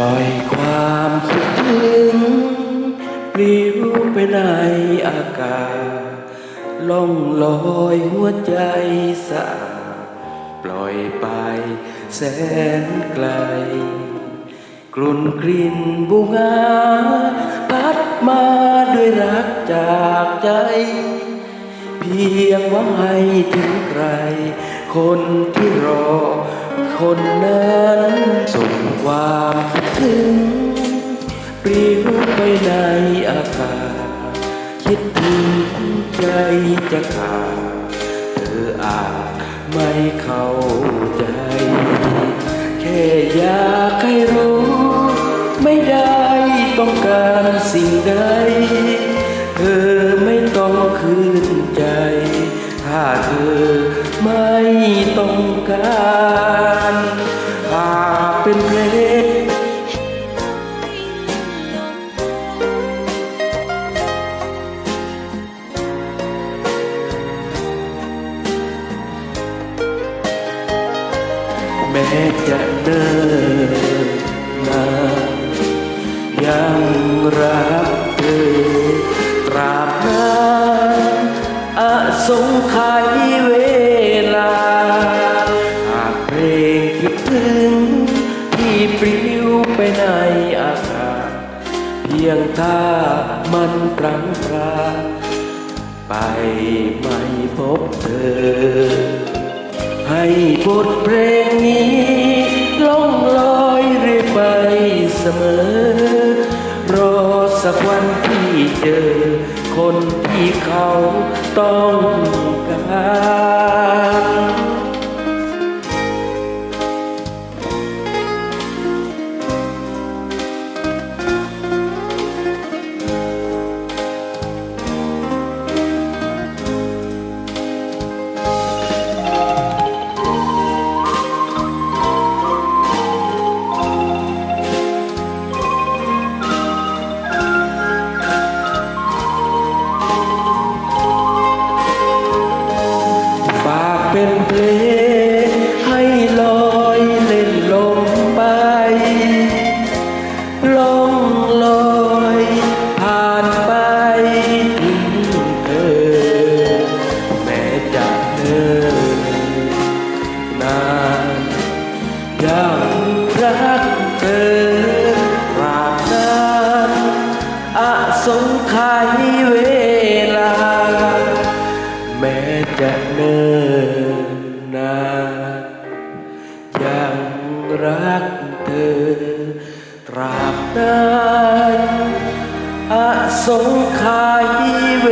ล่อยความคิดถึงปลิวไปในอากาศล่องลอยหัวใจสะอาดปล่อยไปแสนไกล กลุ่นกลิ่นบุงาพัดมาด้วยรักจากใจ เพียงหวังให้ถึงใคร คนที่รอ คนนั้นส่งความคิดถึงปลิวไปในอากาศ คิดถึงใจจะขาดเธออาจไม่เข้าใจ แค่อยากให้รู้ ไม่ได้ต้องการสิ่งใด เธอไม่ต้องคืนใจ ถ้าเธอไม่ ต้องการหากเป็นเพลงแม้จะเดินนานยังรักเธอตราบนานอสงไขย พียงถ้ามันพลังพลาไปไม่พบเธอ ให้บทเพลงนี้ล่องลอยเรื่อยไปเสมอ รอสักวันที่เจอ คนที่เขาต้องการ เป็นเพลงให้ลอยเล่นลมไปล่องลอยผ่านไปถึงเธอ แม้จะเดินนานยังรักเธอราบนานอสงไขยเว จะเนิ่นนานยังรักเธอ ตราบนานอสงไขยเว